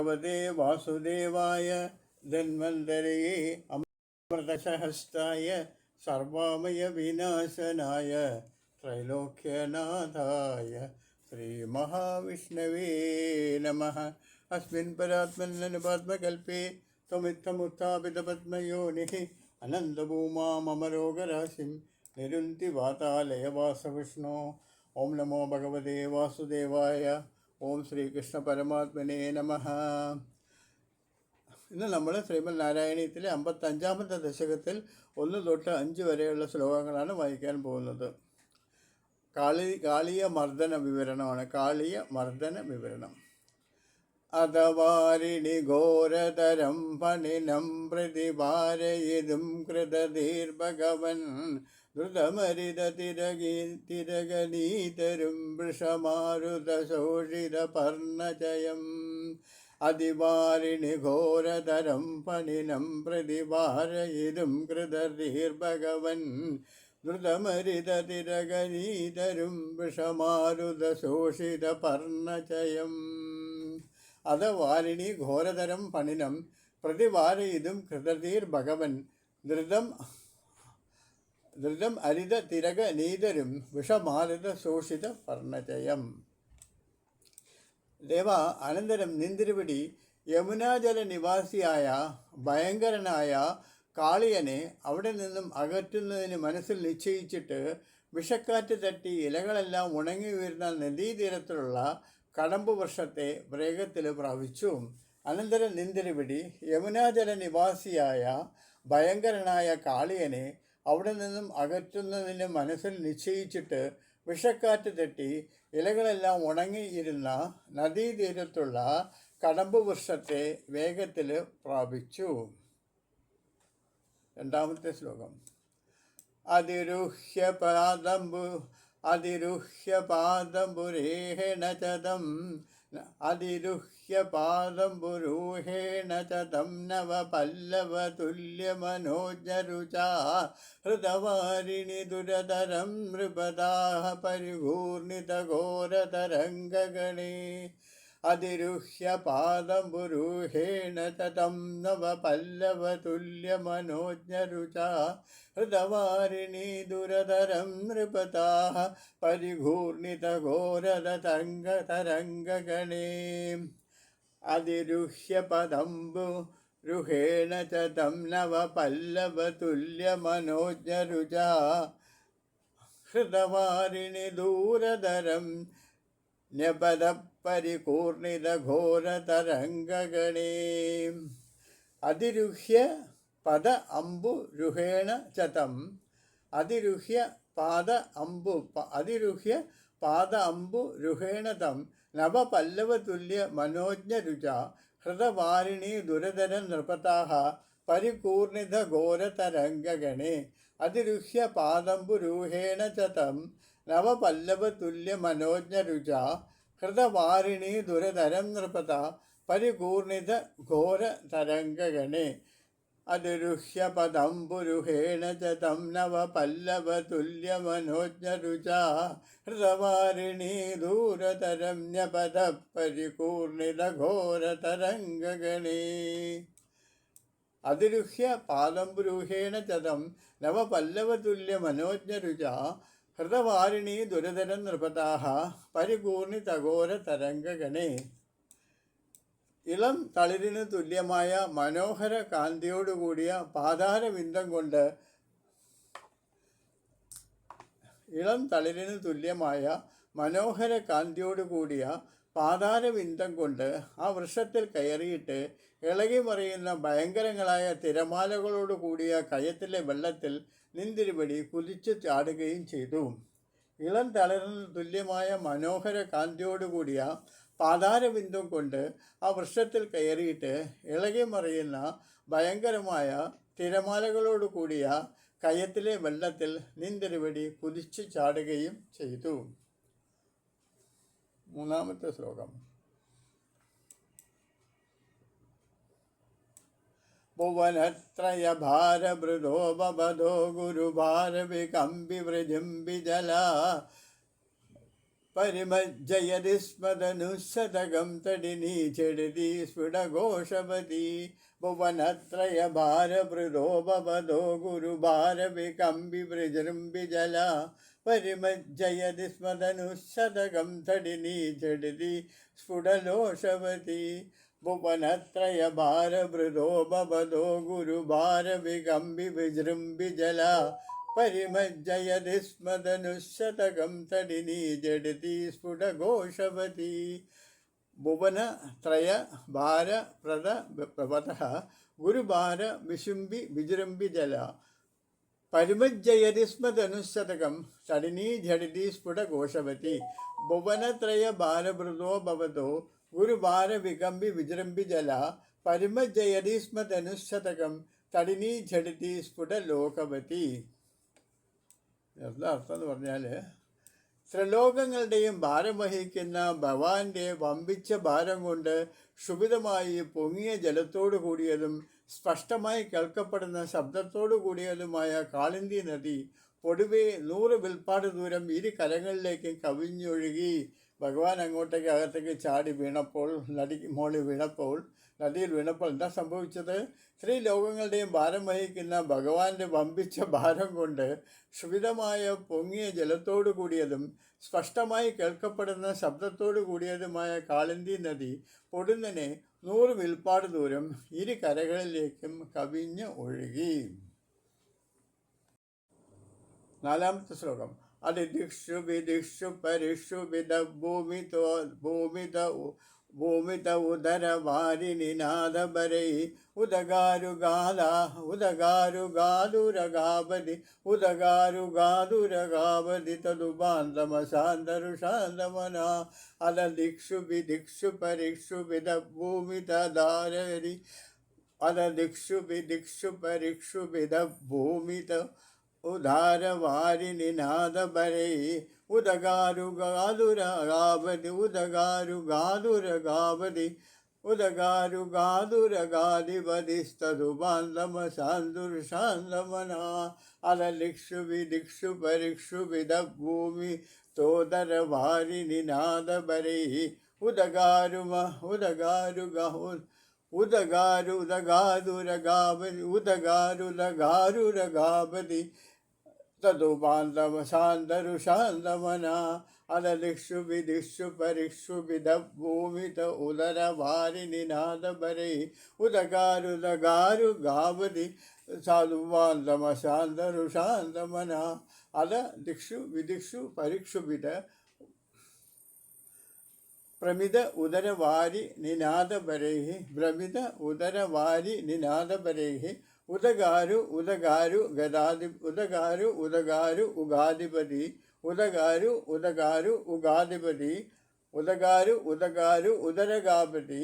ഭഗവതേ വാസുദേവായ ധന്വന്തരയേ അമൃതസഹസ്തായ സർവാമയ വിനാശനായ ത്രൈലോക്യനാഥായ ശ്രീമഹാവിഷ്ണവേ നമ അസ്മിൻ പരാത്മന്നനുപാത്മകൽപ്പേ ത്വമിത്തമുത്ഥാപിതപത്മയോനിः അനന്തഭൂമാമരോഗരാശിം നിരുന്തി വാതാലയവാസവിഷ്ണു ഓം നമോ ഭഗവതേ വാസുദേവായ ഓം ശ്രീകൃഷ്ണ പരമാത്മനേ നമ. ഇന്ന് നമ്മൾ ശ്രീമത് നാരായണീയത്തിലെ അമ്പത്തഞ്ചാമത്തെ ദശകത്തിൽ ഒന്ന് തൊട്ട് അഞ്ച് വരെയുള്ള ശ്ലോകങ്ങളാണ് വായിക്കാൻ പോകുന്നത്. കാളി കാളിയ മർദ്ദന വിവരണമാണ്. കാളിയ മർദ്ദന വിവരണം. അതവാരിണി ഘോരതരം പണിനം പ്രതിഭാരയിതും കൃതധീർഭഗവൻ ദ്രുതമരിത വൃഷമാരുതശോഷിതപർണജയം അതിവാരിണി ഘോരതരം പണിനം പ്രതിവാരയിതും കൃതധീർഭഗവൻ ദ്രുതമരിത വൃഷമാരുതശോഷിതപർണജയം വിഷമാരുത അത വാരിണി ഘോരതരം പണിനം പ്രതിവാരയിതും കൃതതീർ ധൃതം ധൃതം അരിത തിരക നീതരും വിഷമാലിത ശോഷിത പർണചയം ദേവ അനന്തരം നിന്തിരുപിടി യമുനാജല നിവാസിയായ ഭയങ്കരനായ കാളിയനെ അവിടെ നിന്നും അകറ്റുന്നതിന് മനസ്സിൽ നിശ്ചയിച്ചിട്ട് വിഷക്കാറ്റ് തട്ടി ഇലകളെല്ലാം ഉണങ്ങി വീഴുന്ന നദീതീരത്തിലുള്ള കടമ്പ് വർഷത്തെ വേഗത്തിൽ പ്രാപിച്ചു. അനന്തരം നിന്തിരുപിടി യമുനാജല നിവാസിയായ ഭയങ്കരനായ കാളിയനെ അവിടെ നിന്നും അകറ്റുന്നതിന് മനസ്സിൽ നിശ്ചയിച്ചിട്ട് വിഷക്കാറ്റ് തട്ടി ഇലകളെല്ലാം ഉണങ്ങിയിരുന്ന നദീതീരത്തുള്ള കടമ്പ് വൃക്ഷത്തെ വേഗത്തിൽ പ്രാപിച്ചു. രണ്ടാമത്തെ ശ്ലോകം. അതിരുഹ്യ പാദംബു അതിരുഹ്യ അതിരുഹ്യ പാദംബുരൂഹേണ ചതം നവ പല്ലവ തുല്യമനോജരുച ഹൃദവാരിണി ദുരതരം നൃപദാഹ പരിപൂർണിതഘോരതരംഗഗണേ അതിരുഹ്യ പാദംബുരൂഹേണ തം നവ പല്ലവതുല്യമനോജ്ഞരുച ഹൃതവാരിണി ദുരതരം നൃപതാः പരിഘൂർണിതഘോരതരംഗതരംഗഗണേ അതിരുഹ്യ പദംബു രുഹേണ ച തം നവ പല്ലവതുല്യമനോജ്ഞരുച ഹൃതവാരിണി ദൂരതരം ന്യപദ പരിപൂർണിതഘോരതരംഗഗണേ അതിരുഹ്യ പദ അമ്പു രുഹേണ ചതം അതിരുഹ്യ പാദ അമ്പു അതിരുഹ്യ പാദ അമ്പു രുഹേണ തം നവപല്ലവതുല്യ മനോജ്ഞരുച ഹൃദവാരിണി ദുരതര നൃപതാഹ പരികൂർണിത ഘോരതരംഗഗണേ അതിരുഹ്യ പാദംബുരൂഹേണ ചതം നവപല്ലവതുല്യ മനോജ്ഞരുച ഹൃദവാരിണി ദുരതരം നൃപത പരിപൂർണിത ഘോര തരംഗഗണേ പുരുഹേണ തം നവ പല്ലവ മനോജ്ഞരുച ഹൃദവാരിണി ദൂരതരം ന്യപദ അതിരുഹ്യ പാദം പാദംബുരൂഹേണ ചതം നവപല്ലവതുല്യ മനോജ്ഞരുച ഹൃതവാരിണീ ദുരതരം നൃപതാ പരിപൂർണിതഘോരതരംഗണേ ഇളം തളിരിന് തുല്യമായ മനോഹര കാന്തിയോടുകൂടിയ പാതാരവിന്ദം കൊണ്ട് ഇളം തളിരിന് തുല്യമായ മനോഹര കാന്തിയോടുകൂടിയ പാതാരവിന്ദം കൊണ്ട് ആ വൃക്ഷത്തിൽ കയറിയിട്ട് ഇളകി മറിയുന്ന ഭയങ്കരങ്ങളായ തിരമാലകളോട് കൂടിയ കയത്തിലെ വെള്ളത്തിൽ നിന്തിരുപടി കുതിച്ചു ചാടുകയും ചെയ്തു. ഇളം തളരിന് തുല്യമായ മനോഹര കാന്തിയോടുകൂടിയ പാതാരബിന്ദം കൊണ്ട് ആ വൃക്ഷത്തിൽ കയറിയിട്ട് ഇളകി മറിയുന്ന ഭയങ്കരമായ തിരമാലകളോട് കൂടിയ കയത്തിലെ വെള്ളത്തിൽ നിന്തിരുവടി കുതിച്ചു ചാടുകയും ചെയ്തു. മൂന്നാമത്തെ ശ്ലോകം. ഭുവനത്രയഭാരഭൃതോ ബബധോ ഗുരുഭാരവികമ്പി വൃജിംബി ജല പരിമജ്ജയതി സ്മതനുശതകം തടിനീ ചെടുതി സ്ഫുടഘോഷപതി ഭുവനത്രയ ഭാരഭൃതോപവദോ ഗുരുഭാരവികമ്പി വിജൃംബിജല പരിമജ്ജയതി സ്മതനുശതകം തടിനീ ചെടുതി സ്ഫുടലോഷവതി ഭുവനത്രയ ഭാരഭൃതോപവദോ ഗുരുഭാരവികമ്പി വിജൃംബിജല പരിമജ്ജയതി സ്മതനുശതകം തടിനീ ജഡതി സ്ഫുടഘോഷവതി ഭുവനത്രയ ഭാരപ്രദ പ്രവത ഗുരുഭാര വിശുംബി വിജൃംബി ജല. പരിമജ്ജയതി സ്മതനുശതകം തടിനീ ജഡതി സ്ഫുടഘോഷവതി. ഭുവനത്രയ ഭാരഭൃതോ ഭവതോ ഗുരുഭാര വികമ്പി വിജൃംബി ജല. പരിമജ്ജയതി സ്മതനുശതകം തടിനീ ജഡതി സ്ഫുടലോകവതി. അർത്ഥം എന്ന് പറഞ്ഞാൽ ത്രിലോകങ്ങളുടെയും ഭാരം വഹിക്കുന്ന ഭഗവാന്റെ വമ്പിച്ച ഭാരം കൊണ്ട് ക്ഷുഭിതമായി പൊങ്ങിയ ജലത്തോടു കൂടിയതും സ്പഷ്ടമായി കേൾക്കപ്പെടുന്ന ശബ്ദത്തോടു കൂടിയതുമായ കാളിന്തി നദി പൊടുവെ നൂറ് വിൽപ്പാട് ദൂരം ഇരു കരങ്ങളിലേക്കും കവിഞ്ഞൊഴുകി ഭഗവാൻ അങ്ങോട്ടേക്ക് അകത്തേക്ക് ചാടി വീണപ്പോൾ നടി മോളി വീണപ്പോൾ നദിയിൽ വീണപ്പോൾ എന്താ സംഭവിച്ചത്? സ്ത്രീ ലോകങ്ങളുടെയും ഭാരം വഹിക്കുന്ന ഭഗവാന്റെ വമ്പിച്ച ഭാരം കൊണ്ട് ക്ഷുഭിതമായ പൊങ്ങിയ ജലത്തോടു കൂടിയതും സ്പഷ്ടമായി കേൾക്കപ്പെടുന്ന ശബ്ദത്തോടു കൂടിയതുമായ കാളിന്തി നദി പൊടുന്നനെ നൂറ് വിൽപ്പാട് ദൂരം ഇരു കരകളിലേക്കും കവിഞ്ഞ് ഒഴുകി. നാലാമത്തെ ശ്ലോകം. അതിദിക്ഷു വിദിക്ഷു പരിഷു വിദ ഭൂമിതോ ഭൂമിത భూమిత ఉదర వారి నినాదబరై ఉదగారు గాల ఉదగారు గాదురగాబది ఉదగారు గాదురగాబది తదు బాంధమ సాందరు శాందమన అల దిక్షుభి దిక్షు పరిక్షు విద భూమిత దారరి. అల దిక్షుభి దిక్షు పరిక్షు విద భూమిత ఉదారవారి నినాదబరై ഉദകാരുഗാതുരഗാപതി തദുപാന്തമശാന്തരുഷാന്തമന അല ദിക്ഷു വിദിക്ഷു പരിക്ഷു വിദ ഭൂമിതധാരരി അല ദിക്ഷു വിദിക്ഷു പരിക്ഷു വിദ ഭൂമിത ഉദാരവാരിനിനാദപരൈ ഉദകാരുഗാതുരഗാപതി ഉദകാരുഗാതുരഗാപതി ഉദകാരുഗാതുരഗാധിപതിസ്തതുബാന്ധമശാന്തുർശാന്തമന അലലിക്ഷു വിദിക്ഷു പരിക്ഷു വിദ ഭൂമി തോദരവാരിനിനാദപരൈ ഉദകാരുമ ഉദകാരുഗ ഉദകാരു ഉദകാതുരഗാപതി ഉദകാരുദകാരുരഗാപതി തതുപാന്തമശാന്തരുഷാന്തമന അലലിക്ഷു വിദിക്ഷു പരിക്ഷു വിധ ഭൂമിത ഉദരവാരിനിനാദപരൈ ഉദകാരുദകാരു ഗാവതി സാധുവാന്തമശാന്തരുഷാന്തമന അല ദിക്ഷു വിദിക്ഷു പരിക്ഷു വിധ പ്രമിത ഉദരവാരി നിനാദപരൈ ഭ്രമിത ഉദരവാരി നിനാദപരൈः ഉദകാരു ഉദകാരു ഗദാധി ഉദകാരു ഉദകാരു ഉഗാധിപതി ഉദകാരു ഉദകാരു ഉഗാധിപതി ഉദകാരു ഉദകാരു ഉദരഗാപതി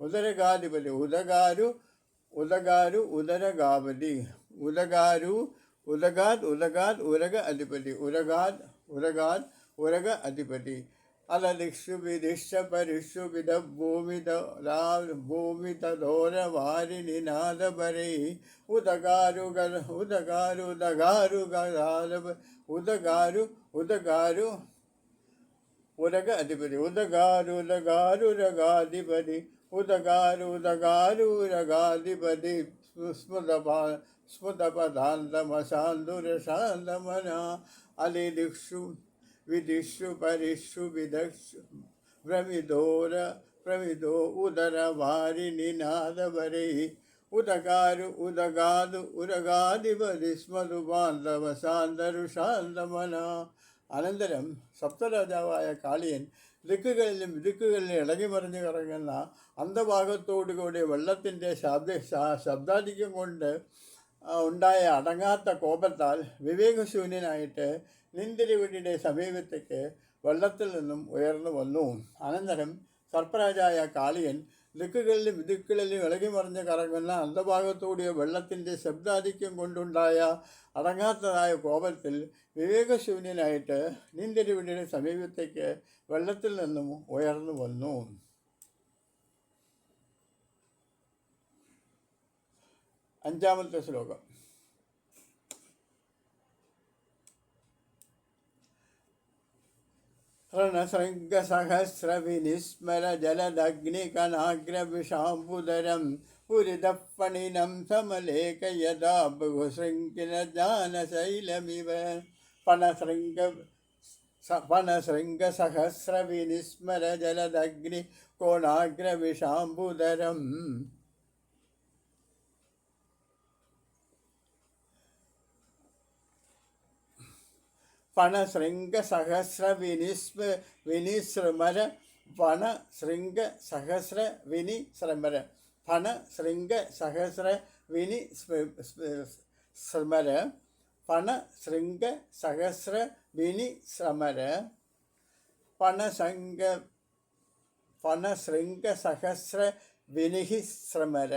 ഉദരഗാധിപതി ഉദകാരു ഉദകാരു ഉദരഗാപതി ഉദകാരു ഉദഗാദ് ഉദഗാദ് ഉരക അധിപതി ഉരഗാദ് ഉരഗാദ് ഉരക അധിപതി അലദിക്ഷു വിദിക്ഷ പരിഷു വിധ ഭൂമിത ഭൂമിത ധോരവാരിനിനാദപരൈ ഉദകാരു ഗ ഉദകാരു ഉദകാരു ഉരക അധിപതി. ഉദകാരു ഉദകാരു രഗാധിപതി. ഉദകാരു ഉദകാരു രഗാധിപതി. സ്മൃതപാ സ്മൃതപദാന്തമശാന്തുരശാന്തമന അലിദിക്ഷു വിദിഷു പരിഷു വിദക്ഷു ഭ്രമിദോര പ്രമിദോ ഉദര വാരിനിനാദവരൈ स्मदु ഉദഗാദു ഉരഗാധിപതി സ്മതുപാന്തവശാന്തരുഷാന്തമന അനന്തരം സപ്തരാജാവായ കാളിയൻ ദിക്കുകളിലും ദിക്കുകളിലും ഇളകി മറിഞ്ഞു കറങ്ങുന്ന അന്തഭാഗത്തോടുകൂടി വെള്ളത്തിന്റെ ശബ്ദ ശബ്ദാധിക്യം കൊണ്ട് ഉണ്ടായ അടങ്ങാത്ത കോപത്താൽ വിവേകശൂന്യനായിട്ട് നിന്തിരിവിടിയുടെ സമീപത്തേക്ക് വെള്ളത്തിൽ നിന്നും ഉയർന്നു വന്നു. അനന്തരം സർപ്പരാജായ കാളിയൻ ദിക്കുകളിലും ദിക്കുകളിലും ഇളകി മറിഞ്ഞ് കറങ്ങുന്ന അന്തഭാഗത്തൂടിയ വെള്ളത്തിന്റെ ശബ്ദാധിക്യം കൊണ്ടുണ്ടായ അടങ്ങാത്തതായ കോപത്തിൽ വിവേകശൂന്യനായിട്ട് നിന്തിരിവിടിയുടെ സമീപത്തേക്ക് വെള്ളത്തിൽ നിന്നും ഉയർന്നു വന്നു. അഞ്ചാമത്തെ ശ്ലോകം രണശൃംഗസഹസ്രവിനിസ്മര ജലദഗ്നികനാഗ്രവിഷാംബുദരം പുരിതപ്പണിനം സമലേഖയതാ ബഹുശൃംഖിന ജ്ഞാനശൈലമിവ പണശൃംഗ പണശൃംഗസഹസ്രവിനിസ്മര ജലദഗ്നി കോണാഗ്രവിഷാംബുദരം പണശൃംഗസഹസ്ര വിനിസ്മ വിനിശ്രമര പണശൃംഗ സഹസ്ര വിനിശ്രമര പണശൃംഗ സഹസ്ര വിനി ശ്രമര പണശൃംഗ സഹസ്ര വിനിശ്രമര പണശൃംഗ പണശൃംഗ സഹസ്ര വിനിഹിശ്രമര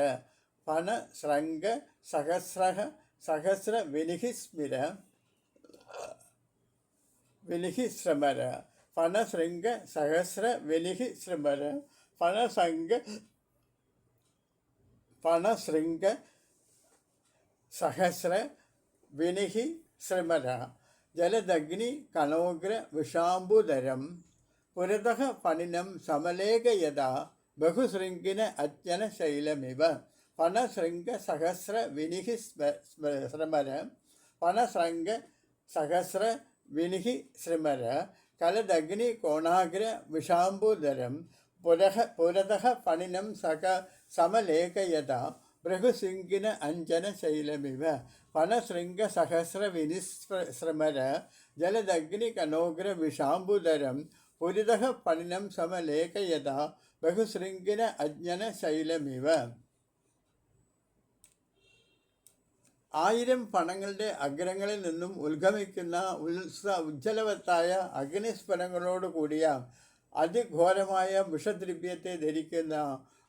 പണശൃംഗ സഹസ്ര സഹസ്ര വിനിഹിസ്മിര വെലിഹിശ്രമര ഫണശൃംഗ സഹസ്ര വെലിഹിശ്രമര ഫണസംഗ ഫണശൃംഗ സഹസ്ര വിനിഹി ശ്രമര ജലദഗ്നി കണോഗ്ര വിഷാംബുധരം പുരതഃ പണിനം സമലേഖയത ബഹുശൃംഗിന അജ്ഞന ശൈലമിവ പണശൃംഗ സഹസ്ര വിനിഹി ശ്രമര പണശൃംഗ സഹസ്ര വിനിഹി ശ്രമര കലദഗ്നി കോണാഗ്ര വിഷാംബുധരം പുരഹ പുരതഃ പണിനം സക സമലേഖയത ബൃഹുശൃംഗിന അഞ്ജന ശൈലമിവ പണശൃംഗ സഹസ്ര വിനിശ്രമര ജലദഗ്നി കനോഗ്ര വിഷാംബുധരം പുരിതഃ പണിനം സമലേഖയത ബഹുശൃംഗിന അജ്ഞന ശൈലമിവ ആയിരം പണങ്ങളുടെ അഗ്രങ്ങളിൽ നിന്നും ഉത്ഗമിക്കുന്ന ഉത്സ ഉജ്ജ്വലവത്തായ അഗ്നിസ്ഫലങ്ങളോട് കൂടിയ അതിഘോരമായ വിഷദ്രവ്യത്തെ ധരിക്കുന്ന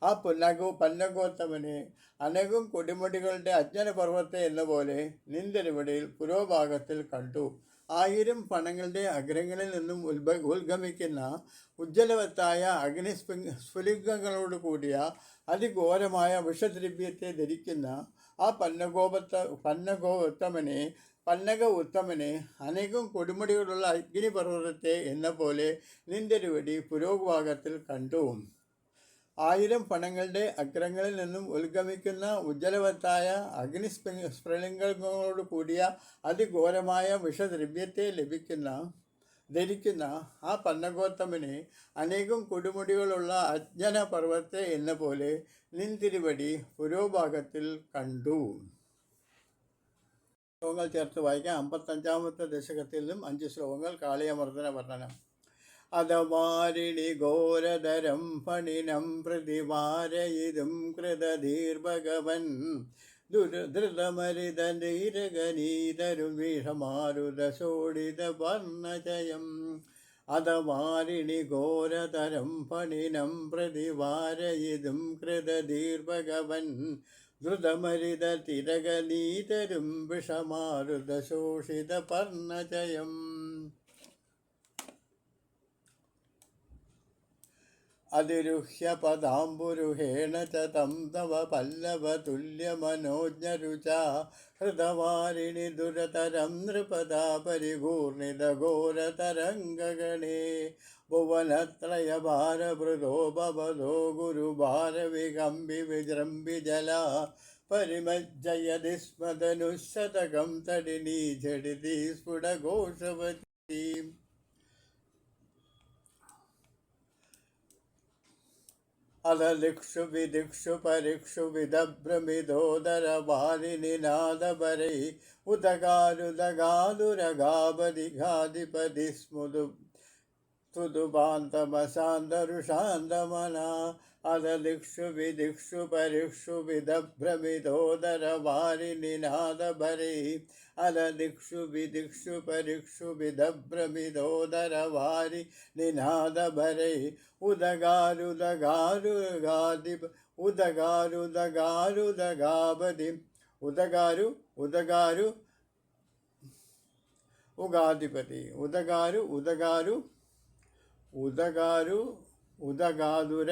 ആ പൊന്നകോ പല്ലകോത്തമനെ അനേകം കൊടിമുടികളുടെ അജ്ഞനപർവത്തെ എന്ന പോലെ നിന്തിരുവടിയിൽ പുരോഭാഗത്തിൽ കണ്ടു. ആയിരം പണങ്ങളുടെ അഗ്രങ്ങളിൽ നിന്നും ഉത്ഭ ഉത്ഗമിക്കുന്ന ഉജ്ജ്വലവത്തായ അഗ്നി സ്ഫുലിംഗങ്ങളോട് കൂടിയ അതിഘോരമായ വിഷദ്രവ്യത്തെ ധരിക്കുന്ന ആ പന്നഗോപത്ത പന്നഗോത്തമനെ പന്നക ഉത്തമനെ അനേകം കൊടുമുടികളുള്ള അഗ്നിപർവതത്തെ എന്ന പോലെ നിന്റെ നിന്തിരുവടി പുരോഗഭാഗത്തിൽ കണ്ടു. ആയിരം പണങ്ങളുടെ അഗ്രങ്ങളിൽ നിന്നും ഉത്ഗമിക്കുന്ന ഉജ്ജ്വലവത്തായ അഗ്നി സ്പ്രലിംഗങ്ങളോട് കൂടിയ അതിഘോരമായ വിഷദ്രവ്യത്തെ ലഭിക്കുന്ന ധരിക്കുന്ന ആ പന്നഗോത്തമനെ അനേകം കൊടുമുടികളുള്ള അജ്ഞന പർവത്തെ എന്ന പോലെ നിന്തിരുവടി പുരോഭാഗത്തിൽ കണ്ടു. ശ്ലോകങ്ങൾ ചേർത്ത് വായിക്കാം. അമ്പത്തഞ്ചാമത്തെ ദശകത്തിൽ നിന്നും അഞ്ച് ശ്ലോകങ്ങൾ കാളിയമർദ്ദന വർണനം. അധവാരിണി ഘോരതരം പണിനം പ്രതിവാരയിതും കൃതധീർഭഗവൻ ദുരധൃതമരിതീരഗനീതരും വിഷമാരുതശോടിത വർണജയം. അധവാരിണി ഘോരതരം പണിനം പ്രതിവാരയിതും കൃതധീർഭഗവൻ ദ്രുതമരിത തിരകനീതരും വിഷമാരുതശോഷിത പർണജയം അതിരുഹ്യ പദാംബുരുഹേണ ച തം തവ പല്ലവതുല്യമനോജ്ഞരുച ഹൃതവാരിണി ദുരതരം നൃപദാ പരിപൂർണിതഘോരതരംഗഗണേ ഭുവനത്രയഭാരഭൃതോ ഭവതോ ഗുരുഭാരവികമ്പി വിജൃംബി ജല പരിമജ്ജയതി സ്മതനുശതകം തടിനീ ജഡിതി സ്ഫുടഘോഷവതീ. अललिक्षु विदिक्षु परिक्षु विदभ्रमिधोदरभारिनिनादभरैः उदगानुदगानुरगाबदिघाधिपति स्मुदु। सुदुबान्तमसान्दरुषान्दमना అదదిక్షు విదిక్షు పరిక్షు విదభ్రమిదోదరవారి నినాదభరి అదదిక్షు విదిక్షు పరిక్షు విదభ్రమిదోదరవారి నినాదభరి ఉదగారుదగారు గాది ఉదగారుదగారు దగాబది ఉదగారు ఉదగారు ఉగాధిపతి ఉదగారు ఉదగారు ఉదగారు ఉదగాదుర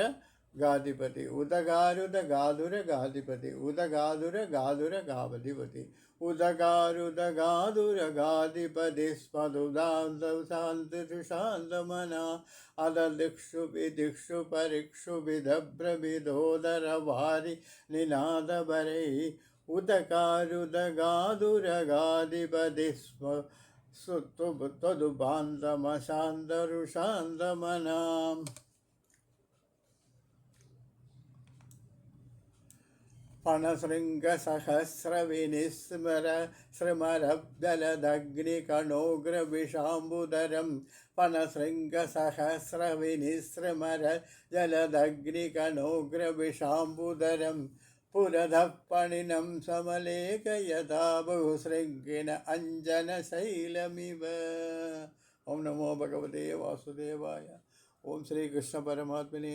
गाधिपति उदगारुदगाधुर गाधिपति उदगाधुर गाधुर गाधिपति गावधिपति उदगारुदगाधुर गाधिपति स्मदुदान्त शान्तसुशान्तमना अददिक्षु विदिक्षु परिक्षु विधभ्रविधोदरभारि निनादभरैः उदकारुदगाधुरगाधिपति स्म सुत्वदुबान्तमशान्तरुशान्तमनाम् പണശൃംഗസഹസ്രവിനിസ്മര ശ്രീമരജലദഗ്നികണോഗ്രവിഷാംബുധരം പണശൃംഗസഹസ്രവിനിസ്മര ജലദഗ്നികണോഗ്രവിഷാംബുധരം പുരതഃ പണിനം സമലേഖയഥാ ബഹുശൃംഗിന അഞ്ജനശൈലമിവ. ഓം നമോ ഭഗവതേ വാസുദേവായ. ഓം ശ്രീകൃഷ്ണ പരമാത്മനേ